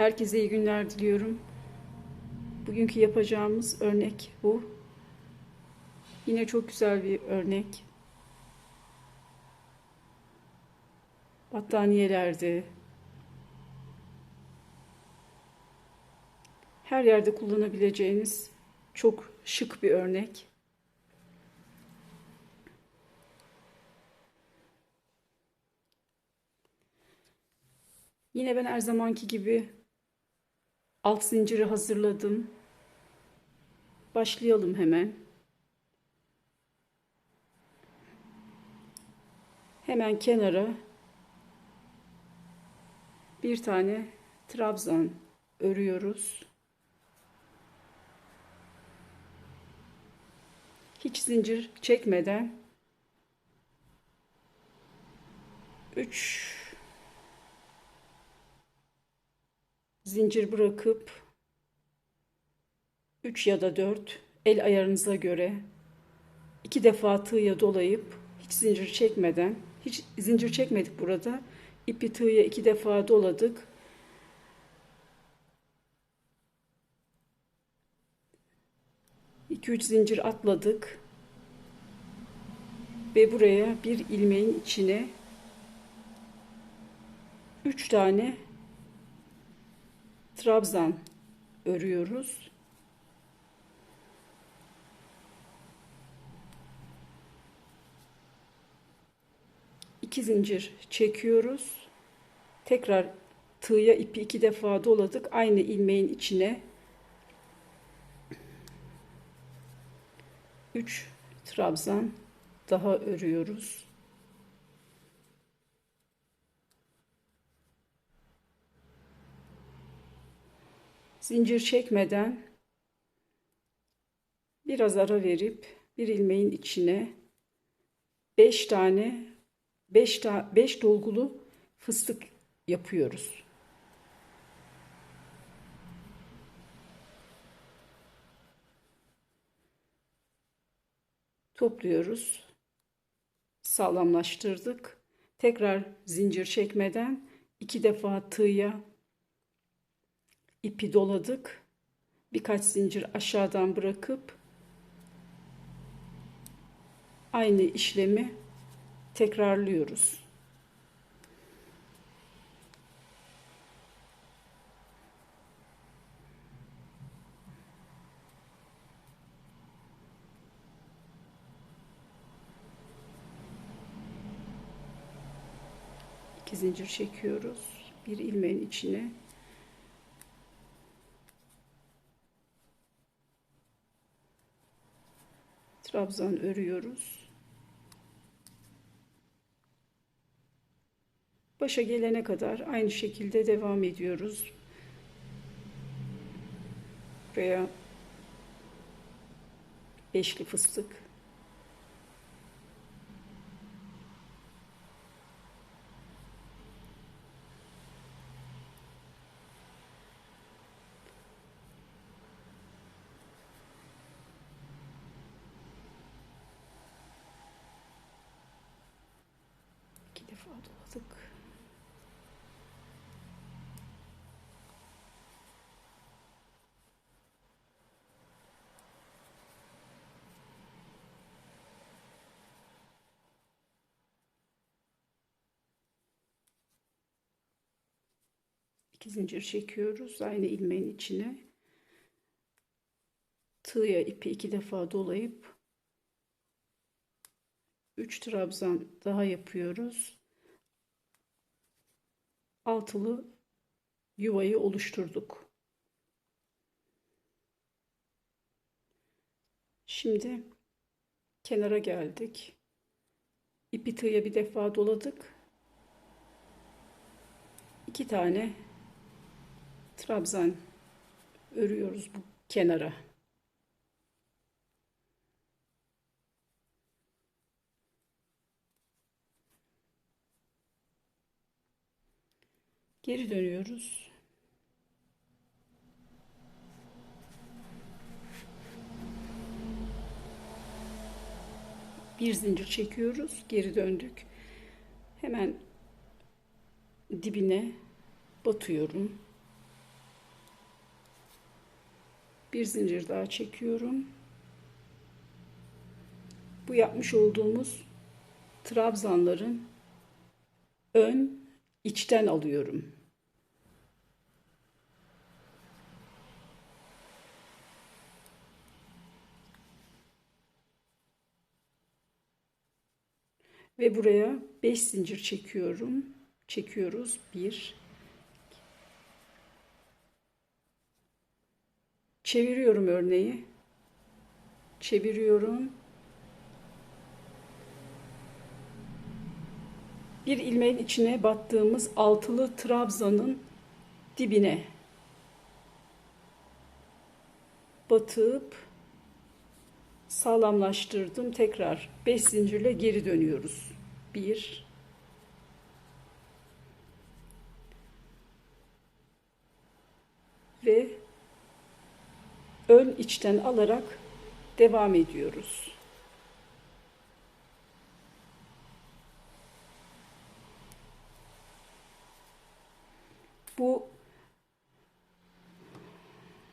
Herkese iyi günler diliyorum. Bugünkü yapacağımız örnek bu. Yine çok güzel bir örnek. Battaniyelerde, her yerde kullanabileceğiniz çok şık bir örnek. Yine ben her zamanki gibi alt zinciri hazırladım. Başlayalım hemen. Hemen kenara bir tane trabzan örüyoruz. Hiç zincir çekmeden 3 zincir bırakıp 3 ya da 4 el ayarınıza göre iki defa tığya dolayıp hiç zincir çekmeden hiç zincir çekmedik burada ipi tığya iki defa doladık. İki üç zincir atladık ve buraya bir ilmeğin içine üç tane trabzan örüyoruz. İki zincir çekiyoruz. Tekrar tığya ipi iki defa doladık. Aynı ilmeğin içine 3 trabzan daha örüyoruz. Zincir çekmeden biraz ara verip bir ilmeğin içine 5 tane 5 ta 5 dolgulu fıstık yapıyoruz. Topluyoruz. Sağlamlaştırdık. Tekrar zincir çekmeden iki defa tığya ipi doladık. Birkaç zincir aşağıdan bırakıp aynı işlemi tekrarlıyoruz. İki zincir çekiyoruz. Bir ilmeğin içine trabzan örüyoruz. Başa gelene kadar aynı şekilde devam ediyoruz. Buraya beşli fıstık doladık. İki zincir çekiyoruz aynı ilmeğin içine. Tığya ipi iki defa dolayıp 3 trabzan daha yapıyoruz altılı yuvayı oluşturduk. Şimdi kenara geldik. İpi tığya bir defa doladık. İki tane trabzan örüyoruz bu kenara. Geri dönüyoruz. Bir zincir çekiyoruz. Geri döndük. Hemen dibine batıyorum. Bir zincir daha çekiyorum. Bu yapmış olduğumuz trabzanların ön içten alıyorum. Ve buraya 5 zincir çekiyorum. Çekiyoruz. 1 Çeviriyorum örneği. Çeviriyorum. Bir ilmeğin içine battığımız altılı trabzanın dibine batıp sağlamlaştırdım. Tekrar 5 zincirle geri dönüyoruz. 1 ve ön içten alarak devam ediyoruz. Bu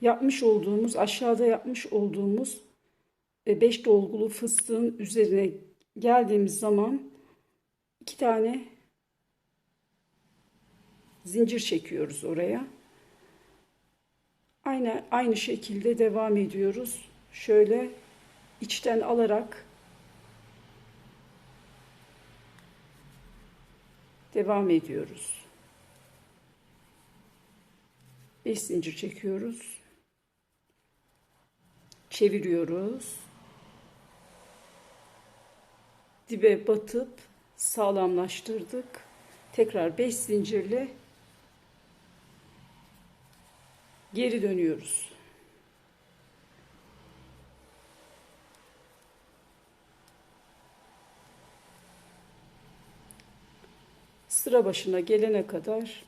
yapmış olduğumuz aşağıda yapmış olduğumuz 5 dolgulu fıstığın üzerine geldiğimiz zaman iki tane zincir çekiyoruz oraya. Aynı aynı şekilde devam ediyoruz. Şöyle içten alarak devam ediyoruz. 5 zincir çekiyoruz. Çeviriyoruz. Dibe batıp sağlamlaştırdık. Tekrar 5 zincirle geri dönüyoruz. Sıra başına gelene kadar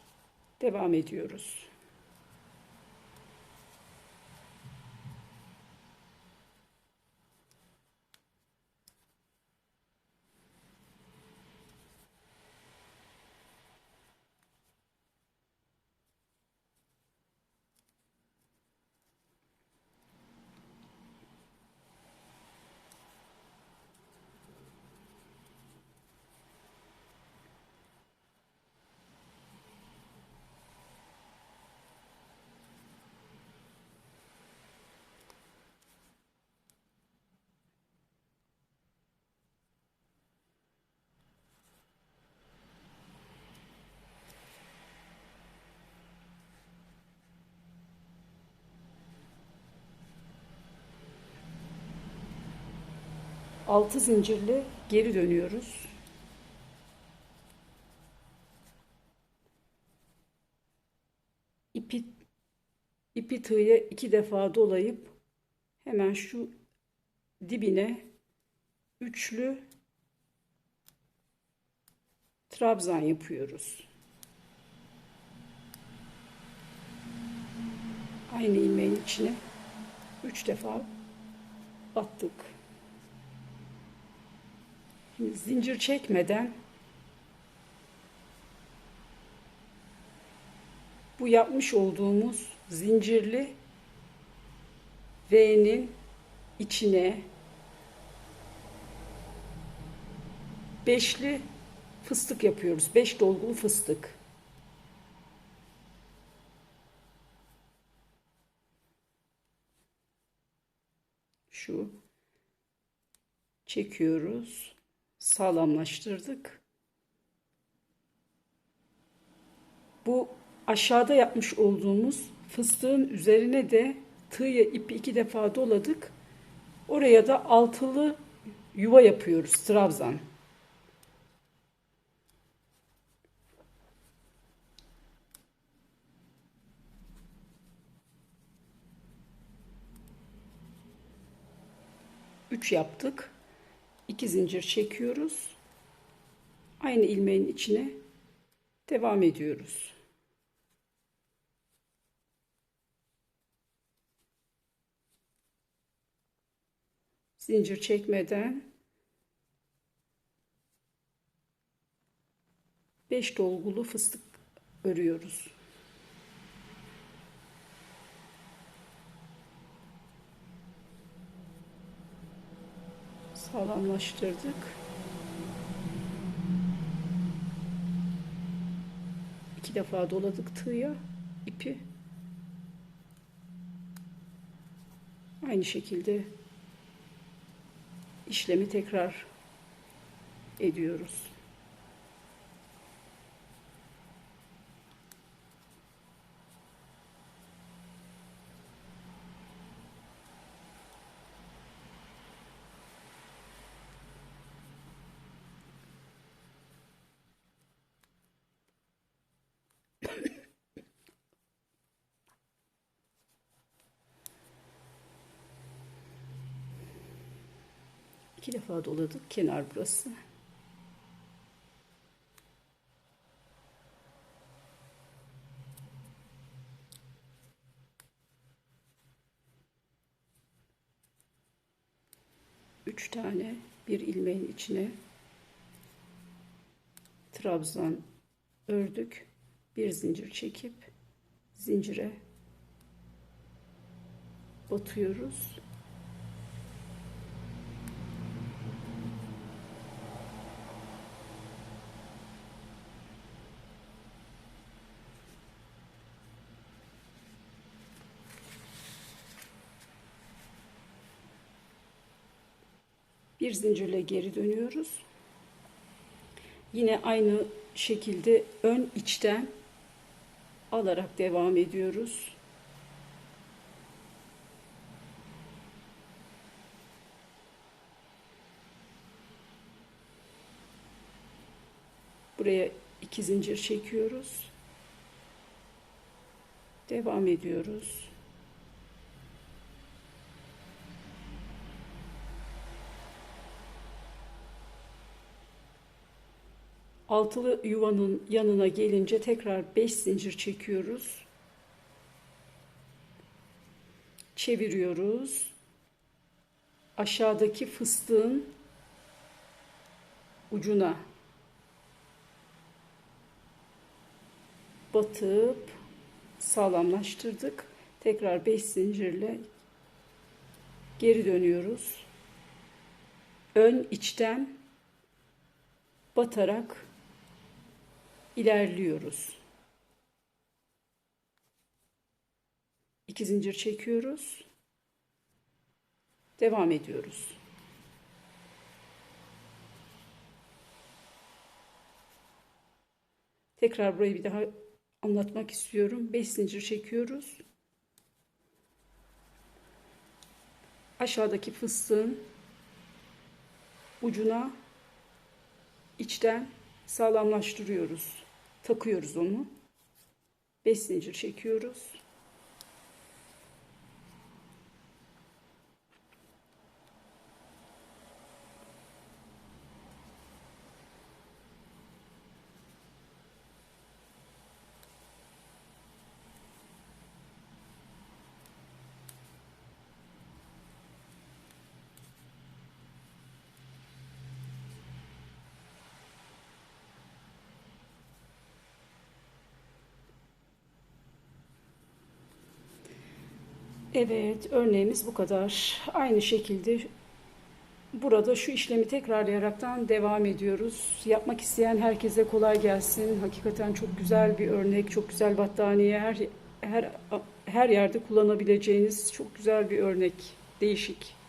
devam ediyoruz. Altı zincirli geri dönüyoruz. İpi, ipi tığya iki defa dolayıp hemen şu dibine üçlü trabzan yapıyoruz. Aynı ilmeğin içine üç defa battık. Zincir çekmeden bu yapmış olduğumuz zincirli V'nin içine beşli fıstık yapıyoruz. Beş dolgulu fıstık. Şu çekiyoruz. Sağlamlaştırdık. Bu aşağıda yapmış olduğumuz fıstığın üzerine de tığya ipi iki defa doladık. Oraya da altılı yuva yapıyoruz trabzan. Üç yaptık. İki zincir çekiyoruz. Aynı ilmeğin içine devam ediyoruz. Zincir çekmeden 5 dolgulu fıstık örüyoruz. Sağlamlaştırdık. İki defa doladık tığya ipi. Aynı şekilde işlemi tekrar ediyoruz. İki defa doladık. Kenar burası. Üç tane bir ilmeğin içine trabzan ördük. Bir zincir çekip zincire batıyoruz. Bir zincirle geri dönüyoruz. Yine aynı şekilde ön içten alarak devam ediyoruz. Buraya iki zincir çekiyoruz. Devam ediyoruz. Altılı yuvanın yanına gelince tekrar 5 zincir çekiyoruz. Çeviriyoruz. Aşağıdaki fıstığın ucuna batıp sağlamlaştırdık. Tekrar 5 zincirle geri dönüyoruz. Ön içten batarak ilerliyoruz. İki zincir çekiyoruz. Devam ediyoruz. Tekrar burayı bir daha anlatmak istiyorum. 5 zincir çekiyoruz. Aşağıdaki fıstığın ucuna içten sağlamlaştırıyoruz. Takıyoruz onu. 5 zincir çekiyoruz. Evet, örneğimiz bu kadar. Aynı şekilde burada şu işlemi tekrarlayaraktan devam ediyoruz. Yapmak isteyen herkese kolay gelsin. Hakikaten çok güzel bir örnek, çok güzel battaniye. Her her her yerde kullanabileceğiniz çok güzel bir örnek. Değişik.